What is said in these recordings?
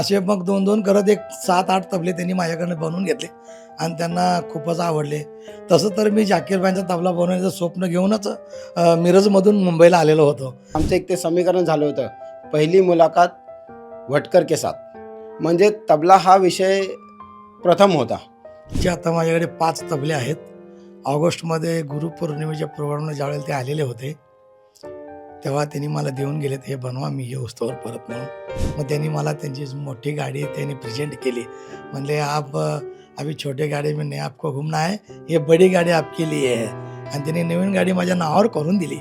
असे मग दोन दोन करत एक सात आठ तबले त्यांनी माझ्याकडनं बनवून घेतले आणि त्यांना खूपच आवडले. तसं तर मी जाकीरबाईंचा तबला बनवण्याचं स्वप्न घेऊनच मिरजमधून मुंबईला आलेलो होतो. आमचं एक ते समीकरण झालं होतं. पहिली मुलाखत भटकर के साथ. म्हणजे तबला हा विषय प्रथम होता. जे आता माझ्याकडे पाच तबले आहेत. ऑगस्टमध्ये गुरुपौर्णिमेच्या प्रोग्रामला ज्यावेळेला ते आलेले होते तेव्हा त्यांनी मला देऊन गेलेत हे बनवा मी हे वस्तूवर परत म्हणून मग त्यांनी मला त्यांची मोठी गाडी त्यांनी प्रेझेंट केली. म्हणले आप अभी छोटे गाडी मी नाही आपको घूमना है ये बड़ी गाडी आपके लिए आहे आणि त्यांनी नवीन गाडी माझ्या नावावर करून दिली.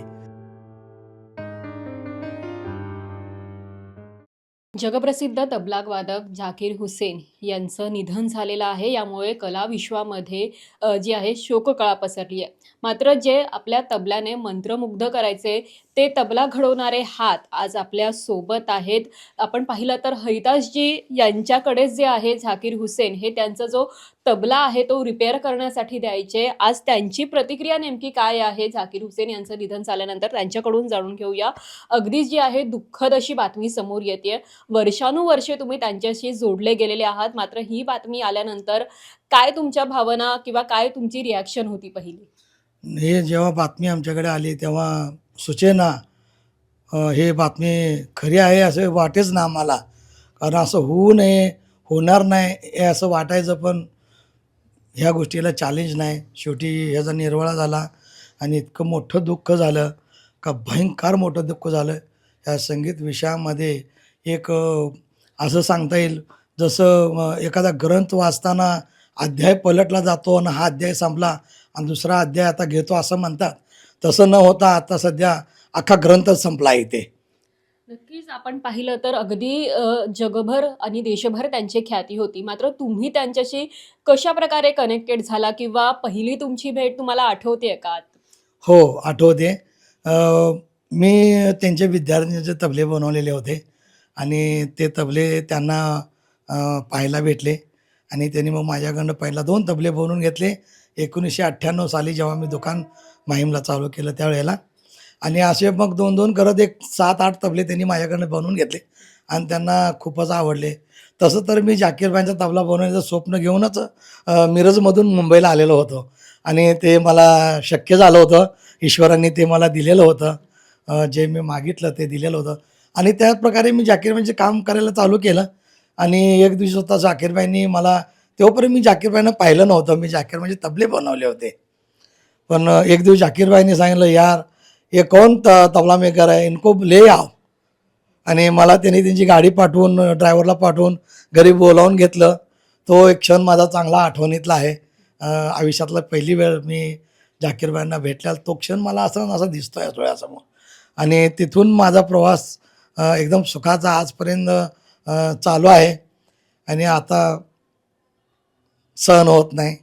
जगप्रसिद्ध तबलाकवादक झाकीर हुसेन यांचं निधन झालेलं आहे. यामुळे कलाविश्वामध्ये जी आहे शोककळा पसरली आहे. मात्र जे आपल्या तबल्याने मंत्रमुग्ध करायचे ते तबला घडवणारे हात आज आपल्यासोबत आहेत. आपण पाहिलं तर हरिदासजी यांच्याकडेच जे आहे झाकीर हुसेन हे त्यांचा जो तबला आहे तो रिपेअर करण्यासाठी द्यायचे. आज त्यांची प्रतिक्रिया नेमकी काय आहे? झाकीर हुसेन यांचं निधन झाल्यानंतर त्यांच्याकडून जाणून घेऊया. अगदी जी आहे दुःखद अशी बातमी समोर येते वर्षानुवर्षे तुम्ही त्यांच्याशी जोडले गेलेले आहात. मात्र ही बातमी आल्यानंतर काय तुमच्या भावना किंवा काय तुमची रिॲक्शन होती पहिली? हे जेव्हा बातमी आमच्याकडे आली तेव्हा सुचेना हे बातमी खरी आहे असं वाटेच ना आम्हाला. कारण असं होऊ नये होणार नाही हे असं वाटायचं पण ह्या गोष्टीला चॅलेंज नाही. शेवटी ह्याचा निर्वाळा झाला आणि इतकं मोठं दुःख झालं का भयंकर मोठं दुःख झालं. या संगीत विषयामध्ये एक असं सांगता येईल जसं एखादा ग्रंथ वाचताना अध्याय पलटला जातो आणि हा अध्याय संपला आणि दुसरा अध्याय आता घेतो असं म्हणतात. तसं न होता आता सध्या अख्खा ग्रंथच संपला आहे इथे. नक्कीच. आपण पाहिलं तर अगदी जगभर आणि देशभर त्यांची ख्याती होती. मात्र तुम्ही त्यांच्याशी कशा प्रकारे कनेक्टेड झाला किंवा पहिली तुमची भेट तुम्हाला आठवते का हो आठवते. मी त्यांचे विद्यार्थ्यांचे तबले बनवलेले होते आणि ते तबले त्यांना पाहायला भेटले आणि त्यांनी मग माझ्याकडनं पहिला दोन तबले बनवून घेतले. एकोणीसशे अठ्ठ्याण्णव साली जेव्हा मी दुकान माहीमला चालू केलं त्यावेळेला. आणि असे मग दोन दोन करत एक सात आठ तबले त्यांनी माझ्याकडनं बनवून घेतले. आणि त्यांना खूपच आवडले. तसं तर मी जाकीरबाईंचा तबला बनवण्याचं स्वप्न घेऊनच मिरजमधून मुंबईला आलेलो होतो. आणि ते मला शक्य झालं होतं. ईश्वरांनी ते मला दिलेलं होतं. जे मी मागितलं ते दिलेलं होतं. आणि त्याचप्रकारे मी जाकीरबाईंचे काम करायला चालू केलं. आणि एक दिवशी होता जाकीरबाईंनी मला तेव्हापर्यंत मी जाकीरबाईंना पाहिलं नव्हतं. मी जाकीर म्हणजे तबले बनवले होते. पण एक दिवस जाकीरबाईंनी सांगितलं यार हे कोण त तबला मेकर आहे? इनको ले आओ आणि मला त्यांनी त्यांची गाडी पाठवून ड्रायव्हरला पाठवून घरी बोलावून घेतलं. तो एक क्षण माझा चांगला आठवणीतला आहे. आयुष्यातला पहिली वेळ मी जाकीरबाईंना भेटल्या तो क्षण मला असं न असं दिसतोय डोळ्यासमोर आणि तिथून माझा प्रवास एकदम सुखाचा आजपर्यंत चालू आहे. आणि आता सहन होत नाही.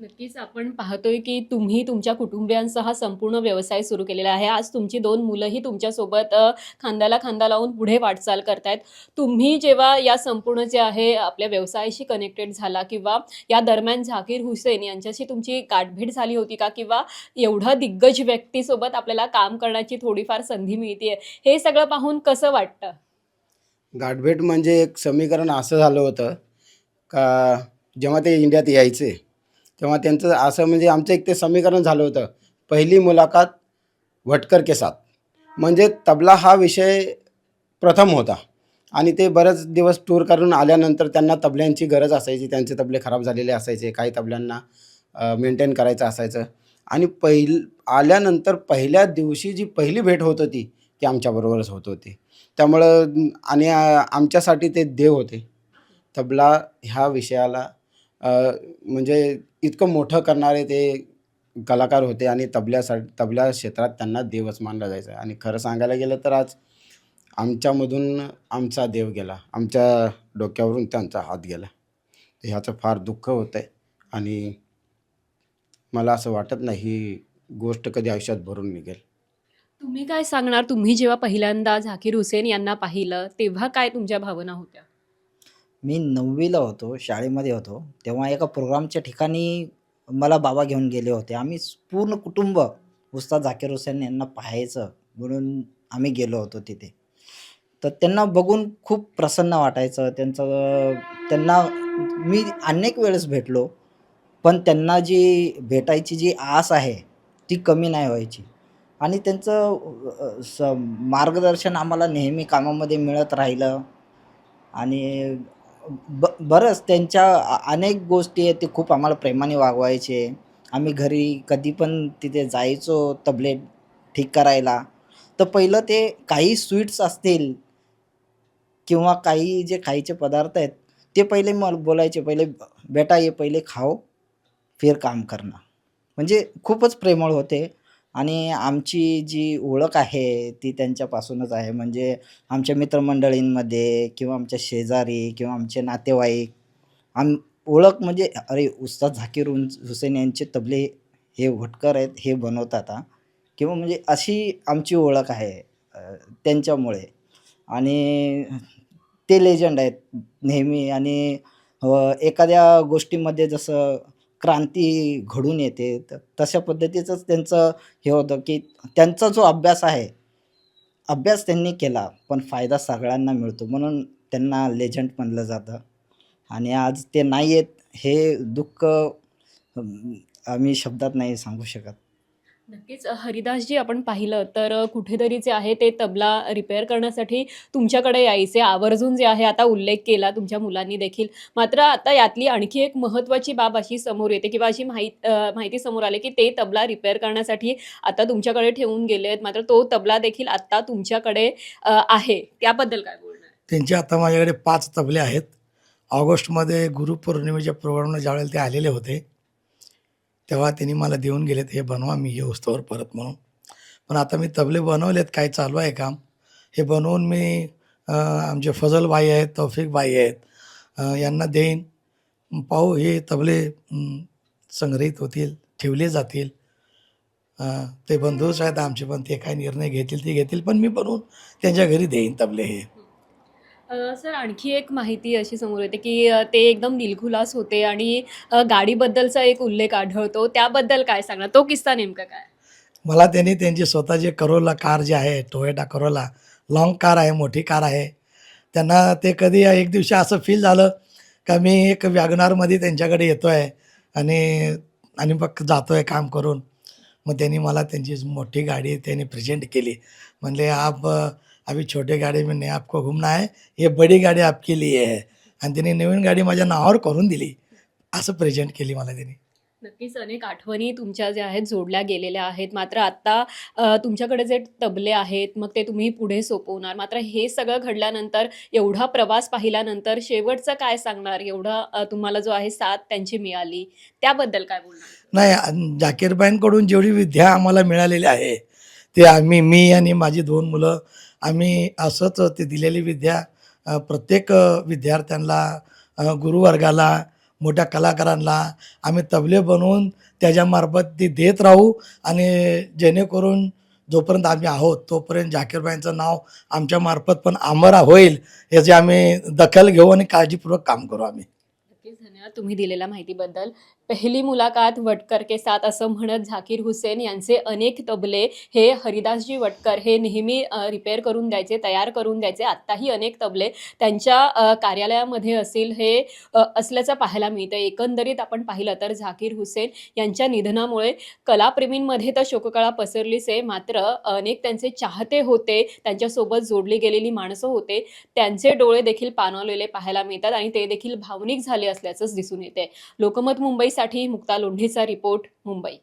नक्कीच आपण पाहतोय की तुम्ही तुमच्या कुटुंबियांसह हा संपूर्ण व्यवसाय सुरू केलेला आहे. आज तुमची दोन मुलंही तुमच्यासोबत खांद्याला खांदा लावून पुढे वाटचाल करतायत. तुम्ही जेव्हा या संपूर्ण जे आहे आपल्या व्यवसायाशी कनेक्टेड झाला किंवा या दरम्यान झाकीर हुसेन यांच्याशी तुमची गाठभेट झाली होती का? किंवा एवढं दिग्गज व्यक्तीसोबत आपल्याला काम करण्याची थोडीफार संधी मिळते हे सगळं पाहून कसं वाटतं? गाठभेट म्हणजे एक समीकरण असं झालं होतं का जेव्हा ते इंडियात यायचे तेव्हा त्यांचं असं म्हणजे आमचं एक ते समीकरण झालं होतं. पहिली मुलाखत भटकर के साथ. म्हणजे तबला हा विषय प्रथम होता. आणि ते बरेच दिवस टूर करून आल्यानंतर त्यांना तबल्यांची गरज असायची. त्यांचे तबले खराब झालेले असायचे. काही तबल्यांना मेंटेन करायचं असायचं. आणि पहिल आल्यानंतर पहिल्या दिवशी जी पहिली भेट होत होती ती आमच्याबरोबरच होत होती. त्यामुळं आणि आमच्यासाठी ते देव होते. तबला ह्या विषयाला म्हणजे इतकं मोठं करणारे ते कलाकार होते आणि तबल्यासाठी तबल्या क्षेत्रात त्यांना देवच मानला जायचं. आणि खरं सांगायला गेलं तर आज आमच्यामधून आमचा देव गेला. आमच्या डोक्यावरून त्यांचा हात गेला. तर ह्याचं फार दुःख होतं आहे आणि मला असं वाटत नाही ही गोष्ट कधी आयुष्यात भरून निघेल. तुम्ही काय सांगणार? तुम्ही जेव्हा पहिल्यांदा झाकीर हुसेन यांना पाहिलं तेव्हा काय तुमच्या भावना होत्या? मी नववीला होतो शाळेमध्ये होतो. तेव्हा एका प्रोग्रामच्या ठिकाणी मला बाबा घेऊन गेले होते. आम्ही पूर्ण कुटुंब उस्ताद झाकीर हुसेन यांना पाहायचं म्हणून आम्ही गेलो होतो तिथे. तर त्यांना बघून खूप प्रसन्न वाटायचं. त्यांचं त्यांना मी अनेक वेळेस भेटलो पण त्यांना जी भेटायची जी आस आहे ती कमी नाही व्हायची. आणि त्यांचं अ, स मार्गदर्शन आम्हाला नेहमी कामामध्ये मिळत राहिलं. आणि ब बरंच त्यांच्या अनेक गोष्टी आहेत ते खूप आम्हाला प्रेमाने वागवायचे. आम्ही घरी कधी पण तिथे जायचो तबले ठीक करायला. तर पहिलं ते काही स्वीट्स असतील किंवा काही जे खायचे पदार्थ आहेत ते पहिले मला बोलायचे पहिले बेटा ये पहिले खाओ फिर काम करणं म्हणजे खूपच प्रेमळ होते. आणि आमची जी ओळख आहे ती त्यांच्यापासूनच आहे. म्हणजे आमच्या मित्रमंडळींमध्ये किंवा आमच्या शेजारी किंवा आमचे नातेवाईक आम ओळख म्हणजे अरे उस्ताद झाकीर हुन- हुसेन यांचे तबले हे भटकर आहेत हे बनवतात हा. किंवा म्हणजे अशी आमची ओळख आहे त्यांच्यामुळे. आणि ते लेजंड आहेत नेहमी. आणि एखाद्या गोष्टीमध्ये जसं क्रांती घडून येते. तर तशा पद्धतीचंच त्यांचं हे होतं की त्यांचा जो अभ्यास आहे अभ्यास त्यांनी केला पण फायदा सगळ्यांना मिळतो. म्हणून त्यांना लेजंड म्हणलं जातं. आणि आज ते नाही आहेत हे दुःख आम्ही शब्दात नाही सांगू शकत. नक्कीच. हरिदासजी आपण पाहिलं तर कुठेतरी जे आहे ते तबला रिपेअर करण्यासाठी तुमच्याकडे यायचे. आवर्जून जे आहे आता उल्लेख केला तुमच्या मुलांनी देखील. मात्र आता यातली आणखी एक महत्त्वाची बाब अशी समोर येते किंवा अशी माहीत माहिती समोर आली की ते तबला रिपेअर करण्यासाठी आता तुमच्याकडे ठेवून गेले आहेत. मात्र तो तबला देखील आत्ता तुमच्याकडे आहे. त्याबद्दल काय बोलणार? त्यांचे आता माझ्याकडे पाच तबले आहेत. ऑगस्टमध्ये गुरुपौर्णिमेच्या प्रोग्रामला ज्यावेळेला ते आलेले होते तेव्हा त्यांनी मला देऊन गेलेत हे बनवा मी हे उस्तवर परत म्हणून. पण आता मी तबले बनवलेत काय चालू आहे काम? हे बनवून मी आमचे फजल बाई आहेत तौफिक बाई आहेत यांना देईन. पाहू हे तबले संग्रहित होतील ठेवले जातील. ते बंधूच आहेत आमचे पण ते काय निर्णय घेतील ते घेतील पण मी बनवून त्यांच्या घरी देईन तबले हे. सर आणखी एक माहिती अशी समोर येते की अ, ते एकदम दिलखुलास होते आणि अ, गाडीबद्दलचा एक उल्लेख आढळतो. त्याबद्दल काय सांगणार? तो किस्सा नेमका काय? मला त्यांनी त्यांची स्वतःची करोला कार जी आहे टोयोटा करोला लॉंग कार आहे मोठी कार आहे. त्यांना ते कधी एक दिवशी असं फील झालं का मी एक वॅगनारमध्ये त्यांच्याकडे येतो आहे आणि आणि मग जातो आहे काम करून. मग त्यांनी मला त्यांची मोठी गाडी त्यांनी प्रेझेंट केली. म्हणले आप अभी छोटे गाडी में नहीं आपको घूमना है ये बड़ी गाडी आपके लिए है। आणि त्यांनी नवीन गाडी माझ्या नावावर करून दिली असं प्रेझेंट केली मला त्यांनी नक्कीच अनेक आठवणी तुमच्या ज्या आहेत जोडल्या गेलेल्या आहेत. मात्र आत्ता तुमच्याकडे जे तबले आहेत मग ते तुम्ही पुढे सोपवणार. मात्र हे सगळं घडल्यानंतर एवढा प्रवास पाहिल्यानंतर शेवटचं काय सांगणार? एवढा तुम्हाला जो आहे साथ त्यांची मिळाली. त्याबद्दल काय बोलणार? नाही जाकीरबाईंकडून जेवढी विद्या आम्हाला मिळालेली आहे ते आम्ही मी आणि माझी दोन मुलं आम्ही असंच ते दिलेली विद्या प्रत्येक विद्यार्थ्यांना गुरुवर्गाला मोठ्या कलाकारांना आम्ही तबले बनवून त्याच्यामार्फत ती देत राहू आणि जेणेकरून जोपर्यंत आम्ही आहोत तोपर्यंत जाकीरबाईंचं नाव आमच्यामार्फत पण अमर होईल याची आम्ही दखल घेऊ आणि काळजीपूर्वक काम करू आम्ही. धन्यवाद तुम्ही दिलेल्या माहितीबद्दल. पहिली मुलाखत वटकर के साथ असं म्हणत झाकीर हुसेन यांचे अनेक तबले हे हरिदासजी वटकर हे नेहमी रिपेअर करून द्यायचे तयार करून द्यायचे. आत्ताही अनेक तबले त्यांच्या कार्यालयामध्ये असेल हे असल्याचं पाहायला मिळतं एकंदरीत आपण पाहिलं तर झाकीर हुसेन यांच्या निधनामुळे कलाप्रेमींमध्ये तर शोककळा पसरलीच आहे. मात्र अनेक त्यांचे चाहते होते त्यांच्यासोबत जोडली गेलेली माणसं होते त्यांचे डोळे देखील पाणवलेले पाहायला मिळतात आणि ते देखील भावनिक झाले असल्याचंच दिसून येते लोकमत मुंबई साठी मुक्ता लोंढेचा रिपोर्ट मुंबई.